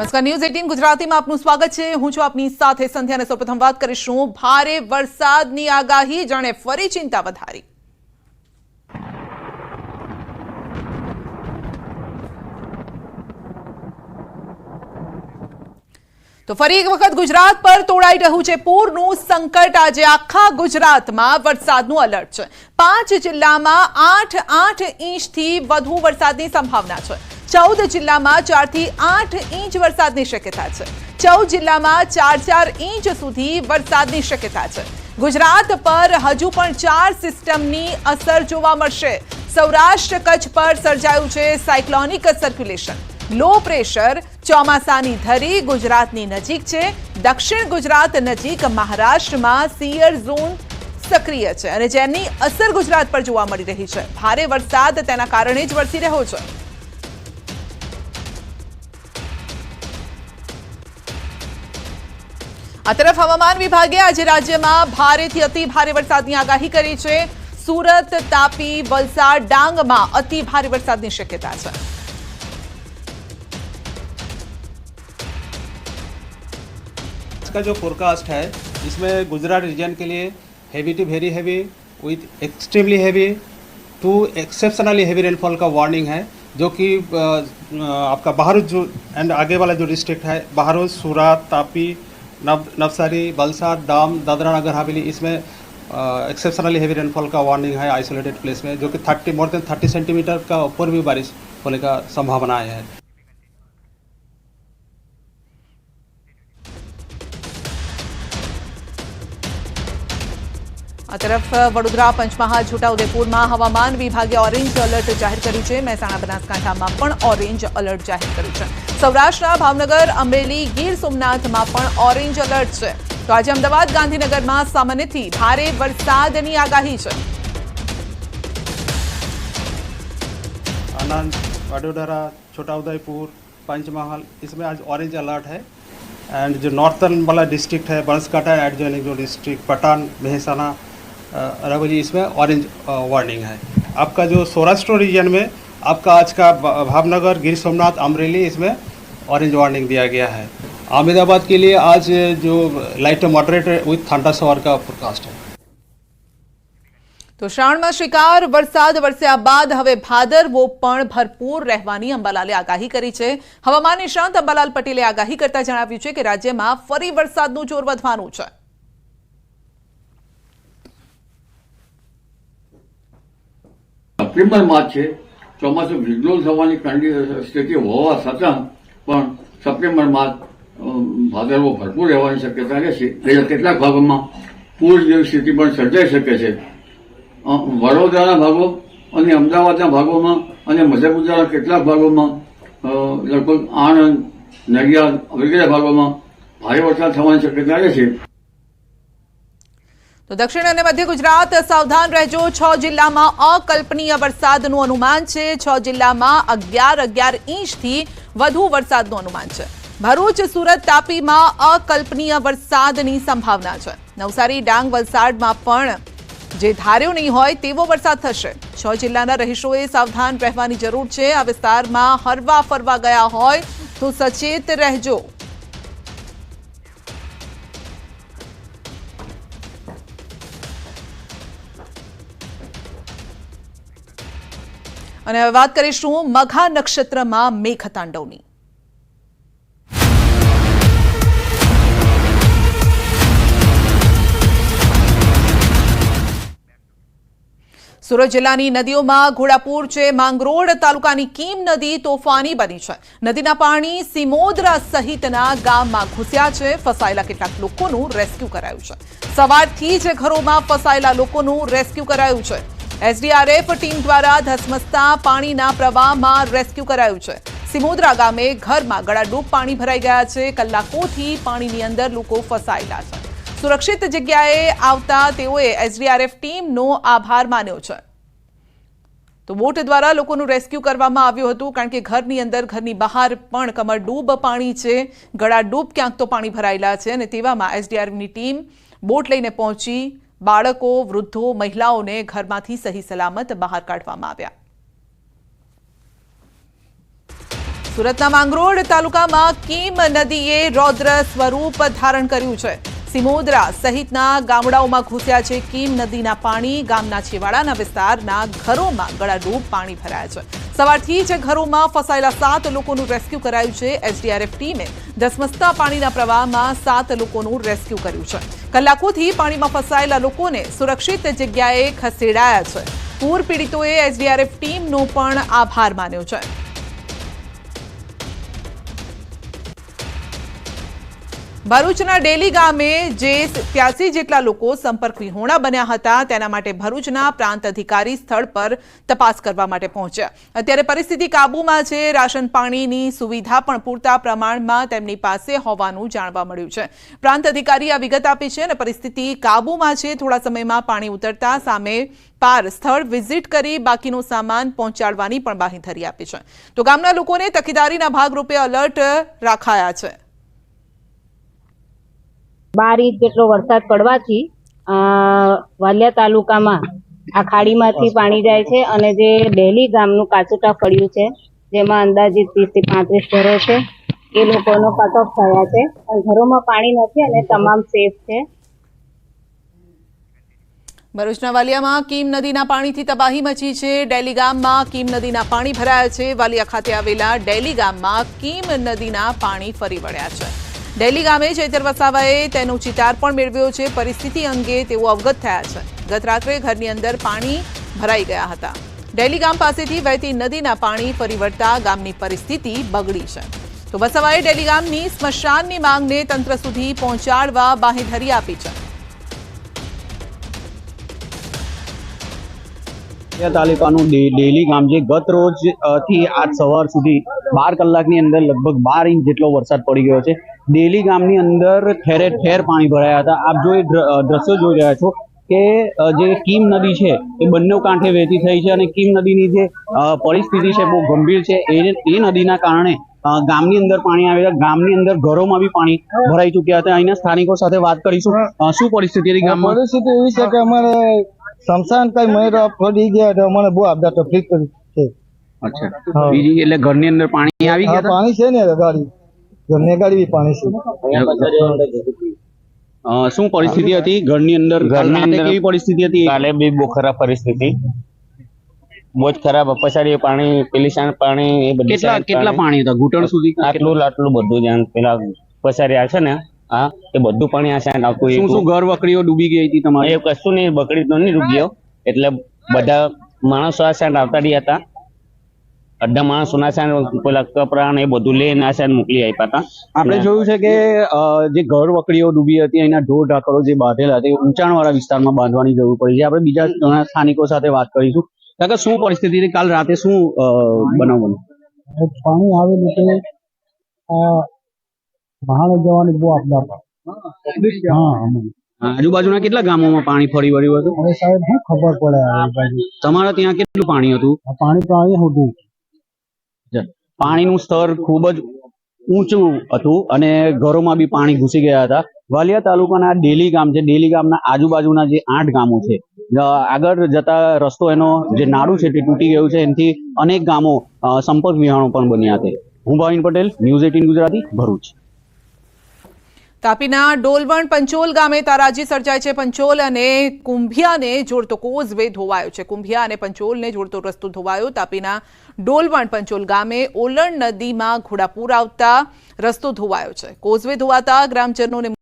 નમસ્કાર. News eighteen ગુજરાતીમાં આપનું સ્વાગત છે. હું છું આપની સાથે સંધ્યા અને સૌપ્રથમ વાત કરીશું. ભારે વરસાદની આગાહી, જાણે ફરી ચિંતા વધારી. તો ફરી એક વખત ગુજરાત પર તોડાઈ રહ્યું છે પૂરનું સંકટ. આજે આખા ગુજરાતમાં વરસાદનું અલર્ટ છે. પાંચ જિલ્લામાં આઠ આઠ ઇંચથી વધુ વરસાદની સંભાવના છે. ચૌદ જિલ્લામાં ચારથી આઠ ઇંચ વરસાદની શક્યતા છે. ચૌદ જિલ્લામાં ચાર ચાર ઇંચ સુધી વરસાદની શક્યતા છે. ગુજરાત પર હજુ પણ ચાર સિસ્ટમની અસર જોવા મળશે. સૌરાષ્ટ્ર કચ્છ પર સર્જાયું છે સાયક્લોનિક સર્ક્યુલેશન. લો પ્રેશર, ચોમાસાની ધરી ગુજરાતની નજીક છે. દક્ષિણ ગુજરાત નજીક મહારાષ્ટ્રમાં સિયર ઝોન સક્રિય છે અને જેની અસર ગુજરાત પર જોવા મળી રહી છે. ભારે વરસાદ તેના કારણે જ વરસી રહ્યો છે. આ તરફ હવામાન વિભાગે આજે રાજ્યમાં ભારેથી અતિ ભારે વરસાદની આગાહી કરી છે સુરત તાપી વલસાડ ડાંગમાં અતિ ભારે વરસાદની શક્યતા છે इसका जो फोरकास्ट है इसमें गुजरात रीजन के लिए heavy to very heavy with extremely heavy to exceptionally heavy rainfall का वार्निंग है जो कि अ, अ, आपका बहारुद जो एंड आगे वाला जो डिस्ट्रिक्ट है बहारुद सूरत तापी नव, नवसारी, बलसार डाम दादरा नगर, हवेली, इसमें एक्सेप्शनली हैवी रेनफॉल का वार्निंग है आइसोलेटेड प्लेस में, जो कि thirty more than thirty centimetre का ऊपर भी बारिश होने का संभावना है। આ તરફ વડોદરા પંચમહાલ છોટાઉદેપુરમાં હવામાન વિભાગે ઓરેન્જ એલર્ટ જાહેર કર્યું છે મહેસાણા બનાસકાંઠામાં પણ ઓરેન્જ એલર્ટ જાહેર કર્યું છે સૌરાષ્ટ્રના ભાવનગર અમરેલી ગીર સોમનાથમાં પણ ઓરેન્જ એલર્ટ છે તો આજે અમદાવાદ ગાંધીનગરમાં સામાન્યથી ભારે વરસાદની આગાહી છે आनंद वडोदरा छोटा उदयपुर पंचमहल इसमें आज ऑरेंज अलर्ट है एंड जो नॉर्थर्न वाला डिस्ट्रिक्ट है बनासकाठा एडजॉइनिंग जो डिस्ट्रिक्ट पठान मेहसाना अ, अरावली इसमें ऑरेंज वार्निंग है आपका जो सौराष्ट्र रीजन में आपका आज का भ- भावनगर गिर सोमनाथ अमरेली इसमें ऑरेंज वार्निंग दिया गया है अहमदाबाद के लिए आज जो light moderate with thunder shower का फोरकास्ट है તો શ્રાવણમાં શિકાર વરસાદ વરસ્યા બાદ હવે ભાદરવો પણ ભરપૂર રહેવાની અંબાલાલે આગાહી કરી છે હવામાન નિષ્ણાંત અંબાલાલ પટેલે આગાહી કરતા જણાવ્યું છે કે રાજ્યમાં ફરી વરસાદનું જોર વધવાનું છે સપ્ટેમ્બર માસ છે. ચોમાસું વિગ્લોલ થવાની સ્થિતિ હોવા છતાં પણ સપ્ટેમ્બર માસ ભાદરવો ભરપૂર રહેવાની શક્યતા રહેશે. બીજા કેટલાક ભાગોમાં પૂર જેવી સ્થિતિ પણ સર્જાઈ શકે છે. વડોદરાના ભાગો અને અમદાવાદના ભાગોમાં અને મધ્ય ગુજરાતના કેટલાક ભાગોમાં લગભગ આણંદ, નડિયાદ વગેરે ભાગોમાં ભારે વરસાદ થવાની શક્યતા રહેશે. તો દક્ષિણ અને મધ્ય ગુજરાત સાવધાન રહેજો. છ જિલ્લામાં અકલ્પનીય વરસાદનું અનુમાન છે. છ જિલ્લામાં અગિયાર અગિયાર ઇંચથી વધુ વરસાદનું અનુમાન છે. ભરૂચ, સુરત, તાપીમાં અકલ્પનીય વરસાદની સંભાવના છે. નવસારી, ડાંગ, વલસાડમાં પણ જે ધાર્યો નહીં હોય તેવો વરસાદ થશે. છ જિલ્લાના રહીશોએ સાવધાન રહેવાની જરૂર છે. આ વિસ્તારમાં હરવા ફરવા ગયા હોય તો સચેત રહેજો. અને હવે વાત કરીશું મઘા નક્ષત્રમાં મેઘતાંડવની. સુરત જિલ્લાની નદીઓમાં ઘોડાપુર છે, માંગરોળ તાલુકાની કીમ નદી તોફાની બની છે. નદીના પાણી સિમોદરા સહિતના ગામમાં ઘૂસ્યા છે, ફસાયેલા કેટલાક લોકોનું રેસ્ક્યુ કરાયું છે. સવારથી જ ઘરોમાં ફસાયેલા લોકોનું રેસ્ક્યુ કરાયું છે. એસડીઆરએફ ટીમ દ્વારા ધસમસતા પાણીના પ્રવાહમાં રેસ્ક્યુ કરાયું છે. સિમોદરા ગામે ઘરમાં ગળાડૂબ પાણી ભરાઈ ગયા છે. કલાકોથી પાણીની અંદર લોકો ફસાયેલા છે. સુરક્ષિત જગ્યાએ આવતા તેઓએ એસડીઆરએફ ટીમનો આભાર માન્યો છે. તો બોટ દ્વારા લોકોનું રેસ્ક્યુ કરવામાં આવ્યું હતું, કારણ કે ઘરની અંદર, ઘરની બહાર પણ કમરડૂબ પાણી છે. ગળાડૂબ ક્યાંક તો પાણી ભરાયેલા છે અને તેવામાં એસડીઆરએફની ટીમ બોટ લઈને પહોંચી બાળકો, વૃદ્ધો, મહિલાઓને ઘરમાંથી સહી સલામત બહાર કાઢવામાં આવ્યા. સુરતના માંગરોળ તાલુકામાં કીમ નદીએ રૌદ્ર સ્વરૂપ ધારણ કર્યું છે. સિમોદરા સહિતના ગામડાઓમાં ઘૂસ્યા છે કીમ નદીના પાણી. ગામના છેવાડાના વિસ્તારના ઘરોમાં ગળાડૂબ પાણી ભરાયા છે. સવારથી જ ઘરોમાં ફસાયેલા સાત લોકોનું રેસ્ક્યુ કરાયું છે. એસડીઆરએફ ટીમે ધસમસતા પાણીના પ્રવાહમાં સાત લોકોનું રેસ્ક્યુ કર્યું છે. કલાકોથી પાણીમાં ફસાયેલા લોકોને સુરક્ષિત જગ્યાએ ખસેડાયા છે. પૂર પીડિતોએ એસડીઆરએફ ટીમનો પણ આભાર માન્યો છે. ભરૂચના ડેલી ગામે જે ત્યાસી જેટલા લોકો સંપર્ક વિહોણા બન્યા હતા, તેના માટે ભરૂચના પ્રાંત અધિકારી સ્થળ પર તપાસ કરવા માટે પહોંચ્યા. અત્યારે પરિસ્થિતિ કાબૂમાં છે. રાશન પાણીની સુવિધા પણ પૂરતા પ્રમાણમાં તેમની પાસે હોવાનું જાણવા મળ્યું છે. પ્રાંત અધિકારી આ વિગત આપી છે અને પરિસ્થિતિ કાબૂમાં છે. થોડા સમયમાં પાણી ઉતરતા સામે પાર સ્થળ વિઝિટ કરી બાકીનો સામાન પહોંચાડવાની પણ બાંહેધરી આપી છે. તો ગામના લોકોને તકેદારીના ભાગરૂપે અલર્ટ રાખાયા છે. બાર ઇંચ જેટલો વરસાદ પડવાથી વાલિયા તાલુકામાં આ ખાડીમાંથી પાણી જાય છે અને જે ડેલી ગામનું કાચુટા ફળ્યું છે, જેમાં અંદાજિત ત્રીસથી પાંત્રીસ ઘરો છે, એ લોકોનો કટ થયા છે. ઘરોમાં પાણી નથી અને તમામ સેફ છે. ભરૂચના વાલિયામાં કીમ નદીના પાણીથી તબાહી મચી છે. ડેલી ગામમાં કીમ નદીના પાણી ભરાયા છે. વાલિયા ખાતે આવેલા ડેલી ગામમાં કીમ નદીના પાણી ફરી વળ્યા છે. ડેલી ગામે ચૈતર વસાવાએ તેનો ચિતાર પણ મેળવ્યો છે. પરિસ્થિતિ અંગે તેઓ અવગત થયા છે. ગત રાત્રે ઘરની અંદર પાણી ભરાઈ ગયા હતા. ડેલી ગામ પાસેથી વહેતી નદીના પાણી ફરી ગામની પરિસ્થિતિ બગડી છે. તો વસાવાએ ડેલી ગામની સ્મશાનની માંગને તંત્ર સુધી પહોંચાડવા બાહેધરી આપી છે. તાલુકાનું ડેલી ગામ જે ગત રોજથી આજ સવાર સુધી બાર કલાકની અંદર લગભગ બાર ઇંચ જેટલો વરસાદ પડી ગયો છે. ડેલી ગામની અંદર ઠેરે ઠેર પાણી ભરાયા હતા. આપ જો દ્રશ્યો જોઈ રહ્યા છો કે જે કીમ નદી છે એ બંને કાંઠે વહેતી થઈ છે અને કીમ નદીની જે પરિસ્થિતિ છે બહુ ગંભીર છે. એ એ નદીના કારણે ગામની અંદર પાણી આવેલા ગામની અંદર ઘરોમાં બી પાણી ભરાઈ ચૂક્યા હતા. અહીંના સ્થાનિકો સાથે વાત કરીશું. શું પરિસ્થિતિ હતી ગામમાં? પરિસ્થિતિ એવી છે કે અમારે શમશાન કઈ મહિના પડી ગયા એટલે અમને બહુ આપદા તકલીફ કરી છે. અચ્છા. બીજી એટલે ઘરની અંદર પાણી આવી ગયા પાણી છે ને ગાડી ઘરની ગાડી પાણી છે. શું પરિસ્થિતિ હતી? ઘરની અંદર ઘરની અંદર- કેવી પરિસ્થિતિ હતી? કાલે બી બહુ ખરાબ પરિસ્થિતિ. બહુ જ ખરાબ પછાડી પાણી પેલી સાંજ પાણી એ બધું કેટલા કેટલા પાણી. હતા? ઘૂંટણ સુધી? આટલું આટલું બધું જ્યાં પેલા પછાડી આવે છે ને હા એ બધું પાણી આ સાંજ આવતું શું શું ઘર વકડીઓ ડૂબી ગઈ હતી તમારે? એ કશું નહીં બકરી તો નહીં ડૂબ્યો. એટલે બધા માણસો આ સાંજ આવતા રહ્યા હતા. અડધા માણસો ના સાઈડ પેલા કપડા ને એ બધું લઈને આ સાઈડ મોકલી આપ્યા હતા. આપણે જોયું છે કે જે ઘર વકડીઓ ડૂબી હતી એના ઢોર ઢાકરો જે બાંધેલા હતા એ ઊંચાણવાળા વિસ્તારમાં બાંધવાની જરૂર પડી છે. આપણે બીજા ઘણા સ્થાનિકો સાથે વાત કરીશું. કાકા શું પરિસ્થિતિ હતી કાલ રાતે શું બનાવવાનું? પાણી આવેલું એટલે આ ભાણે જવાની બહુ આપદા પડે હા આજુબાજુના કેટલા ગામોમાં પાણી ફરી વળ્યું હતું? સાહેબ શું ખબર પડે તમારા ત્યાં કેટલું પાણી હતું? પાણી તો અહીંયા સુધી. પાણીનું સ્તર ખૂબ જ ઊંચું હતું અને ઘરોમાં બી પાણી ઘૂસી ગયા હતા. વાલિયા તાલુકાના ડેલી ગામ છે. ડેલી ગામના આજુબાજુના જે આઠ ગામો છે. આગળ જતા રસ્તો એનો જે નાડું છે તે તૂટી ગયું છે. એનાથી અનેક ગામો સંપર્ક વિહાણો પણ બન્યા છે. હું ભાવિન પટેલ, ન્યૂઝ એટીન ગુજરાતી, ભરૂચ. તાપીના ડોલવણ પંચોલ ગામે તારાજી સર્જાય છે પંચોલ અને કુંભિયાને જોડતો કોઝવે ધોવાયો છે. કુંભિયા અને પંચોલને જોડતો રસ્તો ધોવાયો. તાપીના ડોલવણ પંચોલ ગામે ઓલણ નદીમાં ઘોડાપૂર આવતા રસ્તો ધોવાયો છે. કોઝવે ધોવાતા ગ્રામજનોને